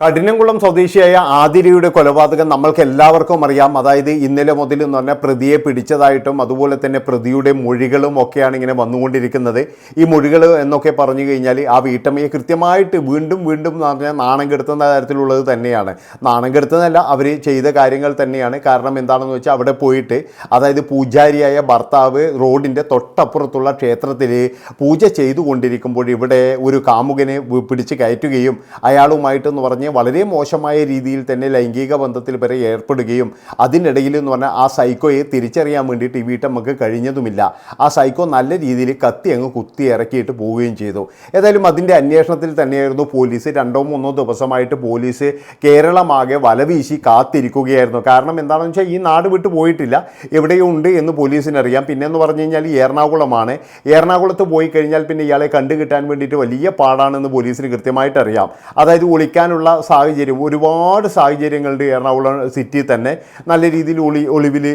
കഠിനംകുളം സ്വദേശിയായ ആതിരയുടെ കൊലപാതകം നമ്മൾക്ക് എല്ലാവർക്കും അറിയാം. അതായത് ഇന്നലെ മുതൽ എന്ന് പറഞ്ഞാൽ പ്രതിയെ പിടിച്ചതായിട്ടും അതുപോലെ തന്നെ പ്രതിയുടെ മൊഴികളും ഒക്കെയാണ് ഇങ്ങനെ വന്നുകൊണ്ടിരിക്കുന്നത്. ഈ മൊഴികൾ എന്നൊക്കെ പറഞ്ഞു കഴിഞ്ഞാൽ ആ വീട്ടമ്മയെ കൃത്യമായിട്ട് വീണ്ടും വീണ്ടും എന്ന് പറഞ്ഞാൽ നാണം കെടുത്തുന്ന തരത്തിലുള്ളത് തന്നെയാണ്. നാണം കെടുത്തുന്നതല്ല അവർ ചെയ്ത കാര്യങ്ങൾ തന്നെയാണ്. കാരണം എന്താണെന്ന് വെച്ചാൽ അവിടെ പോയിട്ട് അതായത് പൂജാരിയായ ഭർത്താവ് റോഡിന്റെ തൊട്ടപ്പുറത്തുള്ള ക്ഷേത്രത്തിൽ പൂജ ചെയ്തുകൊണ്ടിരിക്കുമ്പോൾ ഇവിടെ ഒരു കാമുകനെ പിടിച്ച് കയറ്റുകയും അയാളുമായിട്ടെന്ന് പറഞ്ഞ് വളരെ മോശമായ രീതിയിൽ തന്നെ ലൈംഗിക ബന്ധത്തിൽ വരെ ഏർപ്പെടുകയും അതിനിടയിൽ എന്ന് പറഞ്ഞാൽ ആ സൈക്കോയെ തിരിച്ചറിയാൻ വേണ്ടിയിട്ട് ഈ വീട്ടമ്മക്ക് കഴിഞ്ഞതുമില്ല. ആ സൈക്കോ നല്ല രീതിയിൽ കത്തി അങ്ങ് കുത്തി ഇറക്കിയിട്ട് പോവുകയും ചെയ്തു. ഏതായാലും അതിന്റെ അന്വേഷണത്തിൽ തന്നെയായിരുന്നു പോലീസ്. രണ്ടോ മൂന്നോ ദിവസമായിട്ട് പോലീസ് കേരളമാകെ വലവീശി കാത്തിരിക്കുകയായിരുന്നു. കാരണം എന്താണെന്ന് വെച്ചാൽ ഈ നാട് വിട്ട് പോയിട്ടില്ല. എവിടെയുണ്ട് എന്ന് പോലീസിനറിയാം. പിന്നെ എന്ന് പറഞ്ഞു കഴിഞ്ഞാൽ എറണാകുളമാണ്. എറണാകുളത്ത് പോയി കഴിഞ്ഞാൽ പിന്നെ ഇയാളെ കണ്ടു കിട്ടാൻ വേണ്ടിയിട്ട് വലിയ പാടാണെന്ന് പോലീസിന് കൃത്യമായിട്ട് അറിയാം അതായത് ഒളിക്കാനുള്ള സാഹചര്യം ഒരുപാട് സാഹചര്യങ്ങളുടെ എറണാകുളം സിറ്റി തന്നെ നല്ല രീതിയിൽ ഒളി ഒളിവിൽ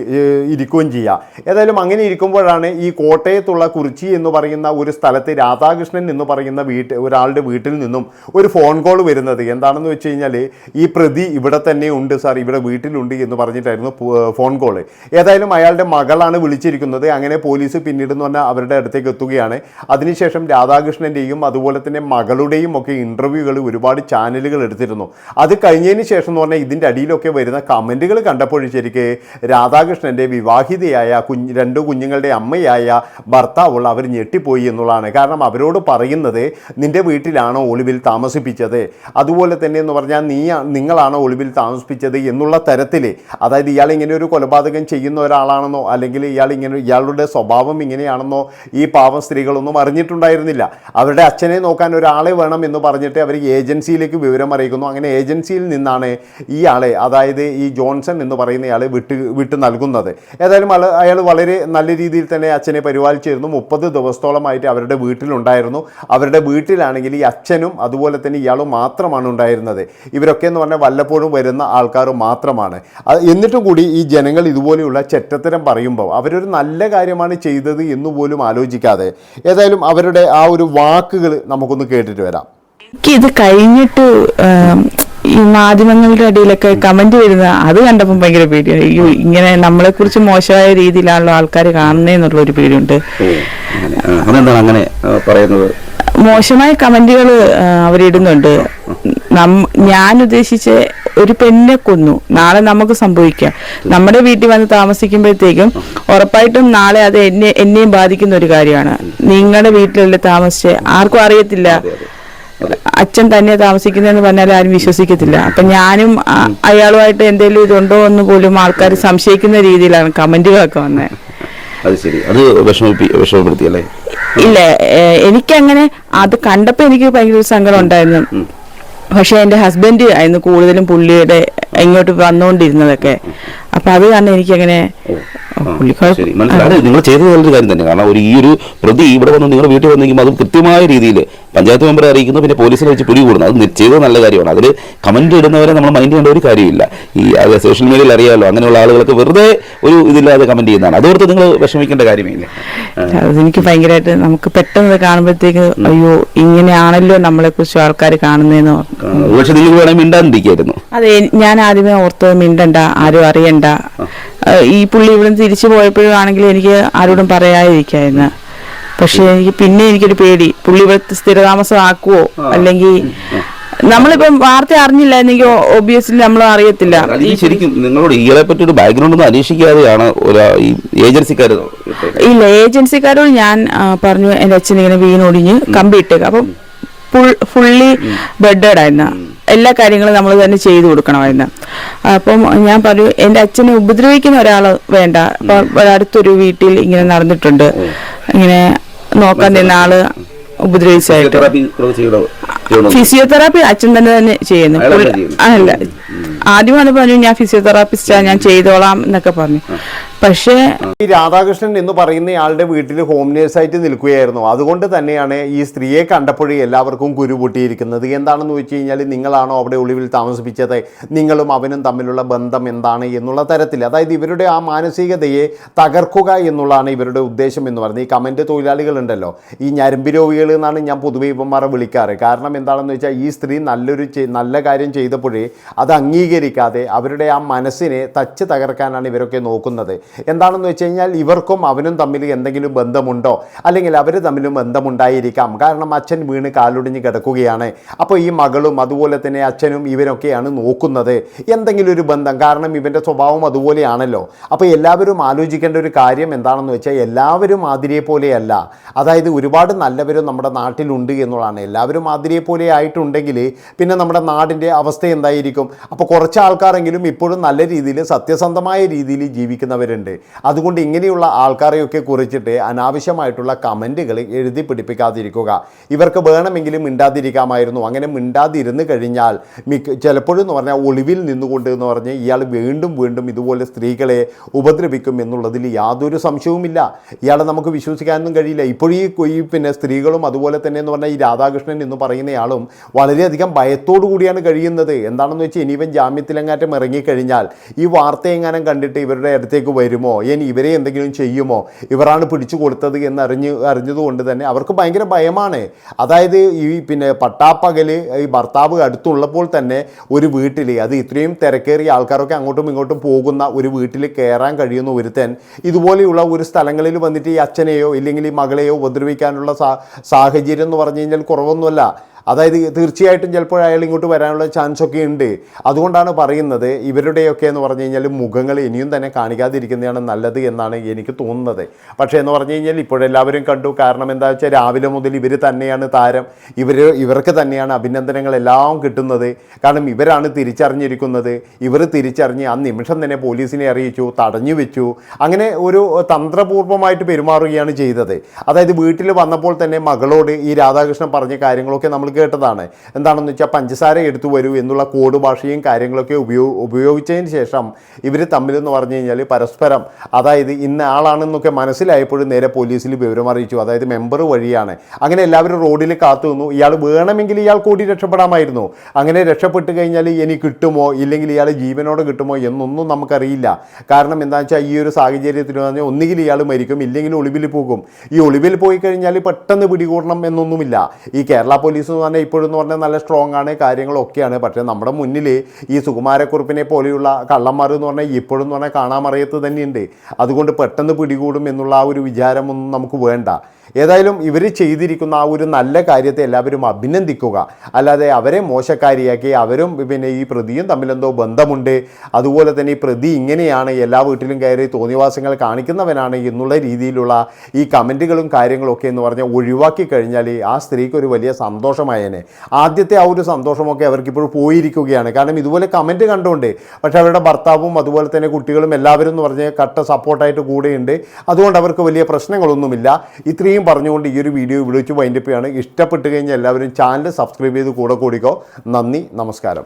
ഇരിക്കുകയും ചെയ്യാം. ഏതായാലും അങ്ങനെ ഇരിക്കുമ്പോഴാണ് ഈ കോട്ടയത്തുള്ള കുറിച്ചി എന്ന് പറയുന്ന ഒരു സ്ഥലത്ത് രാധാകൃഷ്ണൻ എന്ന് പറയുന്ന വീട്ട് ഒരാളുടെ വീട്ടിൽ നിന്നും ഒരു ഫോൺ കോൾ വരുന്നത്. എന്താണെന്ന് വെച്ച് കഴിഞ്ഞാൽ ഈ പ്രതി ഇവിടെ തന്നെ ഉണ്ട് സാർ ഇവിടെ വീട്ടിലുണ്ട് എന്ന് പറഞ്ഞിട്ടായിരുന്നു ഫോൺ കോൾ ഏതായാലും അയാളുടെ മകളാണ് വിളിച്ചിരിക്കുന്നത്. അങ്ങനെ പോലീസ് പിന്നീട് എന്ന് പറഞ്ഞാൽ അവരുടെ അടുത്തേക്ക് എത്തുകയാണ്. അതിനുശേഷം രാധാകൃഷ്ണന്റെയും അതുപോലെ തന്നെ മകളുടെയും ഒക്കെ ഇന്റർവ്യൂകൾ ഒരുപാട് ചാനലുകൾ എടുത്തിരുന്നു അത് കഴിഞ്ഞതിന് ശേഷം എന്ന് പറഞ്ഞാൽ ഇതിന്റെ അടിയിലൊക്കെ വരുന്ന കമന്റുകൾ കണ്ടപ്പോൾ ശരിക്ക് രാധാകൃഷ്ണന്റെ വിവാഹിതയായ കുഞ്ഞ് രണ്ട് കുഞ്ഞുങ്ങളുടെ അമ്മയായ ഭർത്താവുള്ള അവർ ഞെട്ടിപ്പോയി എന്നുള്ളതാണ്. കാരണം അവരോട് പറയുന്നത് നിന്റെ വീട്ടിലാണോ ഒളിവിൽ താമസിപ്പിച്ചത്? അതുപോലെ തന്നെ എന്ന് പറഞ്ഞാൽ നീ നിങ്ങളാണോ ഒളിവിൽ താമസിപ്പിച്ചത് എന്നുള്ള തരത്തിൽ അതായത് ഇയാൾ ഇങ്ങനെ ഒരു കൊലപാതകം ചെയ്യുന്ന ഒരാളാണെന്നോ അല്ലെങ്കിൽ ഇയാൾ ഇങ്ങനെ ഇയാളുടെ സ്വഭാവം ഇങ്ങനെയാണെന്നോ ഈ പാവം സ്ത്രീകളൊന്നും അറിഞ്ഞിട്ടുണ്ടായിരുന്നില്ല. അവരുടെ അച്ഛനെ നോക്കാൻ ഒരാളെ വേണം എന്ന് പറഞ്ഞിട്ട് അവർ ഏജൻസിയിലേക്ക് വിവരം അറിയിക്കുന്നു. അങ്ങനെ ഏജൻസിയിൽ നിന്നാണ് ഇയാളെ അതായത് ഈ ജോൺസൺ എന്ന് പറയുന്ന ആളെ വിട്ട് വിട്ട് നൽകുന്നത്. ഏതായാലും അയാൾ വളരെ നല്ല രീതിയിൽ തന്നെ അച്ഛനെ പരിപാലിച്ചിരുന്നു. മുപ്പത് ദിവസത്തോളമായിട്ട് അവരുടെ വീട്ടിലുണ്ടായിരുന്നു. അവരുടെ വീട്ടിലാണെങ്കിൽ ഈ അച്ഛനും അതുപോലെ തന്നെ ഇയാളും മാത്രമാണ് ഉണ്ടായിരുന്നത്. ഇവരൊക്കെ എന്ന് പറഞ്ഞാൽ വല്ലപ്പോഴും വരുന്ന ആൾക്കാർ മാത്രമാണ്. എന്നിട്ടും കൂടി ഈ ജനങ്ങൾ ഇതുപോലെയുള്ള ചെറ്റത്തരം പറയുമ്പോൾ അവരൊരു നല്ല കാര്യമാണ് ചെയ്തത് എന്ന് പോലും ആലോചിക്കാതെ. ഏതായാലും അവരുടെ ആ ഒരു വാക്കുകൾ നമുക്കൊന്ന് കേട്ടിട്ട് വരാം. ഇത് കഴിഞ്ഞിട്ട് ഈ മാധ്യമങ്ങളുടെ ഇടയിലൊക്കെ കമന്റ് വരുന്ന അത് കണ്ടപ്പോൾ ഭയങ്കര പേടിയാണ് അയ്യോ ഇങ്ങനെ നമ്മളെ കുറിച്ച് മോശമായ രീതിയിലാണല്ലോ ആൾക്കാർ കാണുന്നതെന്നുള്ള ഒരു പേടിയുണ്ട്. അങ്ങനെ. പറയുന്നത്? മോശമായ കമന്റുകൾ അവരിടുന്നുണ്ട് ഞാൻ ഉദ്ദേശിച്ച ഒരു പെണ്ണിനെ കൊന്നു. നാളെ നമുക്ക് സംഭവിക്കാം. നമ്മുടെ വീട്ടിൽ വന്ന് താമസിക്കുമ്പോഴത്തേക്കും ഉറപ്പായിട്ടും നാളെ അത് എന്നെ എന്നെയും ബാധിക്കുന്ന ഒരു കാര്യമാണ്. നിങ്ങളുടെ വീട്ടിലല്ലേ താമസിച്ച് ആർക്കും അറിയത്തില്ല. അച്ഛൻ തന്നെ താമസിക്കുന്നതെന്ന് പറഞ്ഞാൽ ആരും വിശ്വസിക്കത്തില്ല. അപ്പൊ ഞാനും അയാളുമായിട്ട് എന്തെങ്കിലും ഇതുണ്ടോ എന്ന് പോലും ആൾക്കാർ സംശയിക്കുന്ന രീതിയിലാണ് കമന്റുകളൊക്കെ വന്നത് അത് ശരി. അത് വിഷമപ്പെടുത്തി അല്ലേ? ഇല്ല എനിക്കങ്ങനെ അത് കണ്ടപ്പോ എനിക്ക് ഭയങ്കര സങ്കടം ഉണ്ടായിരുന്നു. പക്ഷെ എന്റെ ഹസ്ബൻഡ് ആയിരുന്നു കൂടുതലും പുള്ളിയുടെ ഇങ്ങോട്ട് വന്നുകൊണ്ടിരുന്നതൊക്കെ അപ്പൊ അത് കാരണം എനിക്കങ്ങനെ അങ്ങനെ മനസ്സിലായി. നിങ്ങൾ ചെയ്തത് നല്ലൊരു കാര്യം തന്നെ. കാരണം ഒരു ഈ ഒരു പ്രതി ഇവിടെ വന്ന് നിങ്ങൾ വീട്ടിൽ വന്നിരിക്കുമ്പോൾ അത് കൃത്യമായ രീതിയിൽ പഞ്ചായത്ത് മെമ്പറെ അറിയിക്കുന്നു പിന്നെ പോലീസിനെ വെച്ച് പിടി കൂടുന്നു. അത് ചെയ്തത് നല്ല കാര്യമാണ്. അതിൽ കമന്റ് ഇടുന്നവരെ നമ്മൾ മൈൻഡ് ചെയ്യേണ്ട ഒരു കാര്യമില്ല. ഈ അത് സോഷ്യൽ മീഡിയയിൽ അറിയാമല്ലോ അങ്ങനെയുള്ള ആളുകൾക്ക് വെറുതെ ഒരു ഇതില്ലാതെ കമന്റ് ചെയ്യുന്നതാണ്. അതോർത്ത് നിങ്ങൾ വിഷമിക്കേണ്ട കാര്യമില്ല. അതെനിക്ക് ഭയങ്കരമായിട്ട് നമുക്ക് പെട്ടെന്ന് കാണുമ്പോഴത്തേക്ക് അയ്യോ ഇങ്ങനെയാണല്ലോ നമ്മളെ കുറിച്ച് ആൾക്കാർ കാണുന്നതെന്ന് പക്ഷേ നിങ്ങൾക്ക് വേണമെങ്കിൽ മിണ്ടാണ്ടിരിക്കായിരുന്നു. അതെ ഞാൻ ആദ്യമേ ഓർത്തത് മിണ്ടണ്ട ആരും അറിയണ്ട ഏഹ് ഈ പുള്ളി ഇവിടെ തിരിച്ചു പോയപ്പോഴും ആണെങ്കിലും എനിക്ക് ആരോടും പറയാതിരിക്കായിരുന്നു. പക്ഷെ എനിക്ക് പിന്നെ എനിക്കൊരു പേടി. പുള്ളി ഇവിടെ സ്ഥിരതാമസം ആക്കുവോ അല്ലെങ്കിൽ നമ്മളിപ്പം വാർത്ത അറിഞ്ഞില്ലായിരുന്നെങ്കിൽ ഒബിയസ്ലി നമ്മൾ അറിയത്തില്ല. ശരിക്കും നിങ്ങളോട് ഇയാളെ പറ്റി ഒരു ബാക്ക്ഗ്രൗണ്ട് ഒന്നും അന്വേഷിക്കാതെയാണ് ഈ ഏജൻസിക്കാർ ഇല്ല ഏജൻസിക്കാരോട് ഞാൻ പറഞ്ഞു എന്റെ അച്ഛൻ ഇങ്ങനെ വീണൊടിഞ്ഞ് കമ്പി ഇട്ടേക്ക്. അപ്പം ഫുള്ളി ബെഡഡ് ആയിരുന്നു എല്ലാ കാര്യങ്ങളും നമ്മൾ തന്നെ ചെയ്തു കൊടുക്കണമായിരുന്നു. അപ്പം ഞാൻ പറഞ്ഞു എന്റെ അച്ഛനെ ഉപദ്രവിക്കുന്ന ഒരാൾ വേണ്ട. അപ്പൊ അടുത്തൊരു വീട്ടിൽ ഇങ്ങനെ നടന്നിട്ടുണ്ട്. ഇങ്ങനെ നോക്കാൻ നിന്ന ആൾ ഉപദ്രവിച്ചായിട്ട് ഫിസിയോതെറാപ്പി അച്ഛൻ തന്നെ തന്നെ ചെയ്യുന്നു? അല്ല. ആദ്യം പറഞ്ഞു ഞാൻ ഫിസിയോതെറാപ്പിസ്റ്റാ ഞാൻ ചെയ്തോളാം എന്നൊക്കെ പറഞ്ഞു. പക്ഷേ ഈ രാധാകൃഷ്ണൻ എന്ന് പറയുന്ന ആളുടെ വീട്ടിൽ ഹോം നേഴ്സായിട്ട് നിൽക്കുകയായിരുന്നു. അതുകൊണ്ട് തന്നെയാണ് ഈ സ്ത്രീയെ കണ്ടപ്പോഴേ എല്ലാവർക്കും കുരു പൊട്ടിയിരിക്കുന്നത്. എന്താണെന്ന് വെച്ച് കഴിഞ്ഞാൽ നിങ്ങളാണോ അവിടെ ഒളിവിൽ താമസിപ്പിച്ചത്? നിങ്ങളും അവനും തമ്മിലുള്ള ബന്ധം എന്താണ് എന്നുള്ള തരത്തിൽ. അതായത് ഇവരുടെ ആ മാനസികതയെ തകർക്കുക എന്നുള്ളതാണ് ഇവരുടെ ഉദ്ദേശം എന്ന് പറയുന്നത്. ഈ കമന്റ് തൊഴിലാളികളുണ്ടല്ലോ ഈ ഞരമ്പ് രോഗികൾ എന്നാണ് ഞാൻ പൊതുവെ ഇവന്മാരെ വിളിക്കാറ്. കാരണം എന്താണെന്ന് വെച്ചാൽ ഈ സ്ത്രീ നല്ലൊരു നല്ല കാര്യം ചെയ്തപ്പോഴേ അത് അംഗീകരിക്കാതെ അവരുടെ ആ മനസ്സിനെ തച്ച് തകർക്കാനാണ് ഇവരൊക്കെ നോക്കുന്നത്. എന്താണെന്ന് വെച്ച് കഴിഞ്ഞാൽ ഇവർക്കും അവനും തമ്മിൽ എന്തെങ്കിലും ബന്ധമുണ്ടോ? അല്ലെങ്കിൽ അവർ തമ്മിലും ബന്ധമുണ്ടായിരിക്കാം. കാരണം അച്ഛൻ വീണ് കാലൊടിഞ്ഞ് കിടക്കുകയാണ്. അപ്പോൾ ഈ മകളും അതുപോലെ തന്നെ അച്ഛനും ഇവരൊക്കെയാണ് നോക്കുന്നത്. എന്തെങ്കിലും ഒരു ബന്ധം. കാരണം ഇവന്റെ സ്വഭാവം അതുപോലെയാണല്ലോ. അപ്പോൾ എല്ലാവരും ആലോചിക്കേണ്ട ഒരു കാര്യം എന്താണെന്ന് വെച്ചാൽ എല്ലാവരും ആതിരയെ പോലെയല്ല. അതായത് ഒരുപാട് നല്ലവരും നമ്മുടെ നാട്ടിലുണ്ട് എന്നുള്ളതാണ്. എല്ലാവരും ആതിരയെ പോലെ ആയിട്ടുണ്ടെങ്കിൽ പിന്നെ നമ്മുടെ നാടിന്റെ അവസ്ഥ എന്തായിരിക്കും? അപ്പോൾ കുറച്ച് ആൾക്കാരെങ്കിലും ഇപ്പോഴും നല്ല രീതിയിൽ സത്യസന്ധമായ രീതിയിൽ ജീവിക്കുന്നവരുണ്ട്. അതുകൊണ്ട് ഇങ്ങനെയുള്ള ആൾക്കാരെയൊക്കെ കുറിച്ചിട്ട് അനാവശ്യമായിട്ടുള്ള കമന്റുകൾ എഴുതി പിടിപ്പിക്കാതിരിക്കുക. ഇവർക്ക് വേണമെങ്കിലും മിണ്ടാതിരിക്കാമായിരുന്നു. അങ്ങനെ മിണ്ടാതിരുന്ന് കഴിഞ്ഞാൽ മിക്ക ചിലപ്പോഴും എന്ന് പറഞ്ഞാൽ ഒളിവിൽ നിന്നുകൊണ്ട് എന്ന് പറഞ്ഞ് ഇയാൾ വീണ്ടും വീണ്ടും ഇതുപോലെ സ്ത്രീകളെ ഉപദ്രവിക്കും എന്നുള്ളതിൽ യാതൊരു സംശയവുമില്ല. ഇയാളെ നമുക്ക് വിശ്വസിക്കാനൊന്നും കഴിയില്ല. ഇപ്പോഴും ഈ പിന്നെ സ്ത്രീകളും അതുപോലെ തന്നെ എന്ന് പറഞ്ഞാൽ ഈ രാധാകൃഷ്ണൻ എന്ന് പറയുന്നയാളും വളരെയധികം ഭയത്തോടു കൂടിയാണ് കഴിയുന്നത്. എന്താണെന്ന് വെച്ചാൽ ഇനിയും ജാമ്യത്തിലങ്ങാറ്റം ഇറങ്ങിക്കഴിഞ്ഞാൽ ഈ വാർത്ത എങ്ങാനും കണ്ടിട്ട് ഇവരുടെ അടുത്തേക്ക് വരുമോ? ഇനി ഇവരെ എന്തെങ്കിലും ചെയ്യുമോ? ഇവരാണ് പിടിച്ചു കൊടുത്തത് എന്ന് അറിഞ്ഞ് അറിഞ്ഞതുകൊണ്ട് തന്നെ അവർക്ക് ഭയങ്കര ഭയമാണ്. അതായത് ഈ പിന്നെ പട്ടാപ്പകൽ ഈ ഭർത്താവ് അടുത്തുള്ളപ്പോൾ തന്നെ ഒരു വീട്ടിൽ അത് ഇത്രയും തിരക്കേറിയ ആൾക്കാരൊക്കെ അങ്ങോട്ടും ഇങ്ങോട്ടും പോകുന്ന ഒരു വീട്ടിൽ കയറാൻ കഴിയുന്ന ഒരുത്തൻ ഇതുപോലെയുള്ള ഒരു സ്ഥലങ്ങളിൽ വന്നിട്ട് ഈ അച്ഛനെയോ ഇല്ലെങ്കിൽ ഈ മകളെയോ ഉപദ്രവിക്കാനുള്ള സാഹചര്യം എന്ന് പറഞ്ഞു കഴിഞ്ഞാൽ കുറവൊന്നുമല്ല. അതായത് തീർച്ചയായിട്ടും ചിലപ്പോൾ അയാൾ ഇങ്ങോട്ട് വരാനുള്ള ചാൻസ് ഒക്കെ ഉണ്ട്. അതുകൊണ്ടാണ് പറയുന്നത് ഇവരുടെയൊക്കെ എന്ന് പറഞ്ഞു കഴിഞ്ഞാൽ മുഖങ്ങൾ ഇനിയും തന്നെ കാണിക്കാതിരിക്കുന്നതാണ് നല്ലത് എന്നാണ് എനിക്ക് തോന്നുന്നത്. പക്ഷേ എന്ന് പറഞ്ഞു കഴിഞ്ഞാൽ ഇപ്പോഴെല്ലാവരും കണ്ടു. കാരണം എന്താ വെച്ചാൽ രാവിലെ മുതൽ ഇവർ തന്നെയാണ് താരം. ഇവർ ഇവർക്ക് തന്നെയാണ് അഭിനന്ദനങ്ങളെല്ലാം കിട്ടുന്നത്. കാരണം ഇവരാണ് തിരിച്ചറിഞ്ഞിരിക്കുന്നത്. ഇവർ തിരിച്ചറിഞ്ഞ് ആ നിമിഷം തന്നെ പോലീസിനെ അറിയിച്ചു തടഞ്ഞു വെച്ചു. അങ്ങനെ ഒരു തന്ത്രപൂർവമായിട്ട് പെരുമാറുകയാണ് ചെയ്തത്. അതായത് വീട്ടിൽ വന്നപ്പോൾ തന്നെ മകളോട് ഈ രാധാകൃഷ്ണൻ പറഞ്ഞ കാര്യങ്ങളൊക്കെ നമ്മൾ കേട്ടതാണ്. എന്താണെന്ന് വെച്ചാൽ പഞ്ചസാര എടുത്തു വരൂ എന്നുള്ള കോഡ് ഭാഷയും കാര്യങ്ങളൊക്കെ ഉപയോ ഉപയോഗിച്ചതിന് ശേഷം ഇവർ തമ്മിലെന്ന് പറഞ്ഞു കഴിഞ്ഞാൽ പരസ്പരം അതായത് ഇന്ന ആളാണെന്നൊക്കെ മനസ്സിലായപ്പോഴും നേരെ പോലീസിൽ വിവരം അറിയിച്ചു. അതായത് മെമ്പർ വഴിയാണ്. അങ്ങനെ എല്ലാവരും റോഡിൽ കാത്തു നിന്നു. ഇയാൾ വേണമെങ്കിൽ ഇയാൾ കൂടി രക്ഷപ്പെടാമായിരുന്നു. അങ്ങനെ രക്ഷപ്പെട്ട് കഴിഞ്ഞാൽ ഇനി കിട്ടുമോ? ഇല്ലെങ്കിൽ ഇയാൾ ജീവനോടെ കിട്ടുമോ? എന്നൊന്നും നമുക്കറിയില്ല. കാരണം എന്താണെന്ന് വെച്ചാൽ ഈ ഒരു സാഹചര്യത്തിൽ പറഞ്ഞാൽ ഒന്നുകിൽ ഇയാൾ മരിക്കും ഇല്ലെങ്കിൽ ഒളിവിൽ പോകും. ഈ ഒളിവിൽ പോയി കഴിഞ്ഞാൽ പെട്ടെന്ന് പിടികൂടണം എന്നൊന്നുമില്ല. ഈ കേരള പോലീസ് എന്ന് പറഞ്ഞാൽ ഇപ്പോഴെന്ന് പറഞ്ഞാൽ നല്ല സ്ട്രോങ് ആണ് കാര്യങ്ങളൊക്കെയാണ്. പക്ഷേ നമ്മുടെ മുന്നിൽ ഈ സുകുമാരക്കുറുപ്പിനെ പോലെയുള്ള കള്ളന്മാർ എന്ന് പറഞ്ഞാൽ ഇപ്പോഴും എന്ന് പറഞ്ഞാൽ കാണാമറിയത്ത് തന്നെയുണ്ട്. അതുകൊണ്ട് പെട്ടെന്ന് പിടികൂടും എന്നുള്ള ആ ഒരു വിചാരമൊന്നും നമുക്ക് വേണ്ട. ഏതായാലും ഇവർ ചെയ്തിരിക്കുന്ന ആ ഒരു നല്ല കാര്യത്തെ എല്ലാവരും അഭിനന്ദിക്കുക. അല്ലാതെ അവരെ മോശക്കാരിയാക്കി അവരും പിന്നെ ഈ പ്രതിയും തമ്മിലെന്തോ ബന്ധമുണ്ട്. അതുപോലെ തന്നെ ഈ പ്രതി ഇങ്ങനെയാണ് എല്ലാ വീട്ടിലും കയറി തോന്നിവാസങ്ങൾ കാണിക്കുന്നവനാണ് എന്നുള്ള രീതിയിലുള്ള ഈ കമന്റുകളും കാര്യങ്ങളൊക്കെ എന്ന് പറഞ്ഞാൽ ഒഴിവാക്കി കഴിഞ്ഞാൽ ആ സ്ത്രീക്ക് ഒരു വലിയ സന്തോഷമായേനെ. ആദ്യത്തെ ആ ഒരു സന്തോഷമൊക്കെ അവർക്കിപ്പോൾ പോയിരിക്കുകയാണ്. കാരണം ഇതുപോലെ കമന്റ് കണ്ടുകൊണ്ട് പക്ഷേ അവരുടെ ഭർത്താവും അതുപോലെ തന്നെ കുട്ടികളും എല്ലാവരും എന്ന് പറഞ്ഞാൽ കട്ട സപ്പോർട്ടായിട്ട് കൂടെയുണ്ട്. അതുകൊണ്ട് അവർക്ക് വലിയ പ്രശ്നങ്ങളൊന്നുമില്ല. ഇത്രയും പറഞ്ഞുകൊണ്ട് ഈ ഒരു വീഡിയോ വിളിച്ച് വൈൻഡപ്പ് ചെയ്യാണ് ഇഷ്ടപ്പെട്ട് കഴിഞ്ഞാൽ എല്ലാവരും ചാനൽ സബ്സ്ക്രൈബ് ചെയ്ത് കൂടെ കൂടിക്കോ. നന്ദി നമസ്കാരം.